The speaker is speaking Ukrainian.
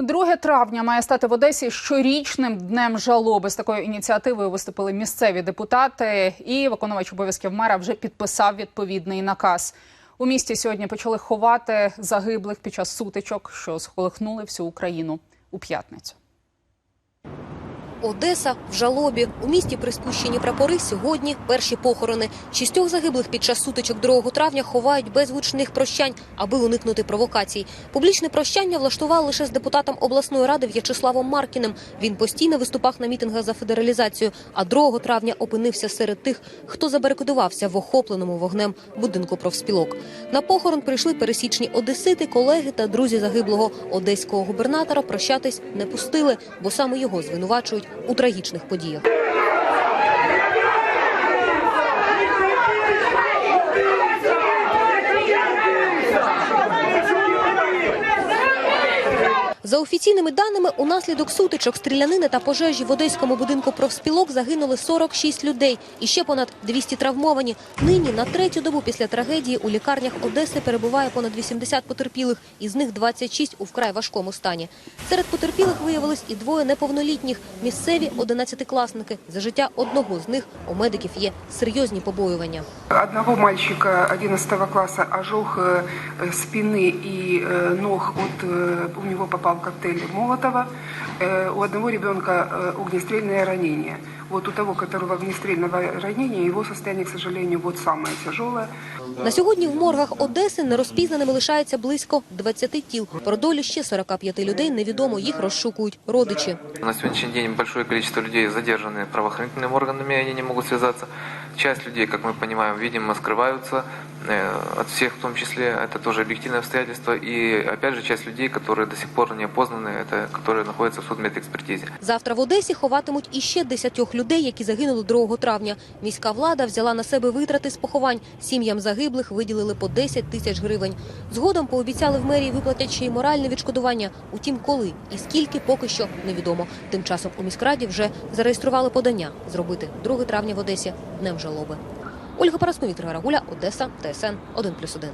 2 травня має стати в Одесі щорічним днем жалоби. З такою ініціативою виступили місцеві депутати, і виконувач обов'язків мера вже підписав відповідний наказ. У місті сьогодні почали ховати загиблих під час сутичок, що сколихнули всю Україну у п'ятницю. Одеса в жалобі. У місті приспущені прапори. Сьогодні перші похорони. Шістьох загиблих під час сутичок 2 травня ховають без гучних прощань, аби уникнути провокацій. Публічне прощання влаштували лише з депутатом обласної ради В'ячеславом Маркіним. Він постійно виступав на мітингах за федералізацію, а 2 травня опинився серед тих, хто забарикадувався в охопленому вогнем будинку профспілок. На похорон прийшли пересічні одесити, колеги та друзі загиблого одеського губернатора. Прощатись не пустили, бо саме його звинувачують у трагічних подіях. За офіційними даними, унаслідок сутичок, стрілянини та пожежі в одеському будинку профспілок загинули 46 людей і ще понад 200 травмовані. Нині на третю добу після трагедії у лікарнях Одеси перебуває понад 80 потерпілих, із них 26 у вкрай важкому стані. Серед потерпілих виявилось і двоє неповнолітніх – місцеві 11-класники. За життя одного з них у медиків є серйозні побоювання. Одного мальчика 11 класса ожог э, спины и э, ног от э, у него попал коктейль Молотова. Э, У одного ребенка э, огнестрельное ранение. Вот у того, которого огнестрельного ранения, его состояние, к сожалению, вот самое тяжелое. На сьогодні в моргах Одеси нерозпізнаними лишається близько 20 тіл. Про долю ще 45 людей невідомо, їх розшукують родичі. На сегодняшний день большое количество людей задержаны правоохранительными органами, они не могут связаться. Часть людей, как мы понимаем, видимо, скрываются э, от всех, в том числе. Это тоже объективное обстоятельство. И, опять же, часть людей, которые до сих пор не опознаны, это которые находятся в судмедэкспертизе. Завтра в Одесі ховатимуть іще 10 людей, які загинули 2 травня. Міська влада взяла на себе витрати з поховань. Сім'ям загиблих виділили по 10 тисяч гривень. Згодом пообіцяли в мерії виплатять ще й моральне відшкодування. Утім, коли і скільки поки що невідомо. Тим часом у міськраді вже зареєстрували подання зробити 2 травня в Одесі днем жалоби. Ольга Параско, Віктор Гарагуля, Одеса, ТСН 1+,1.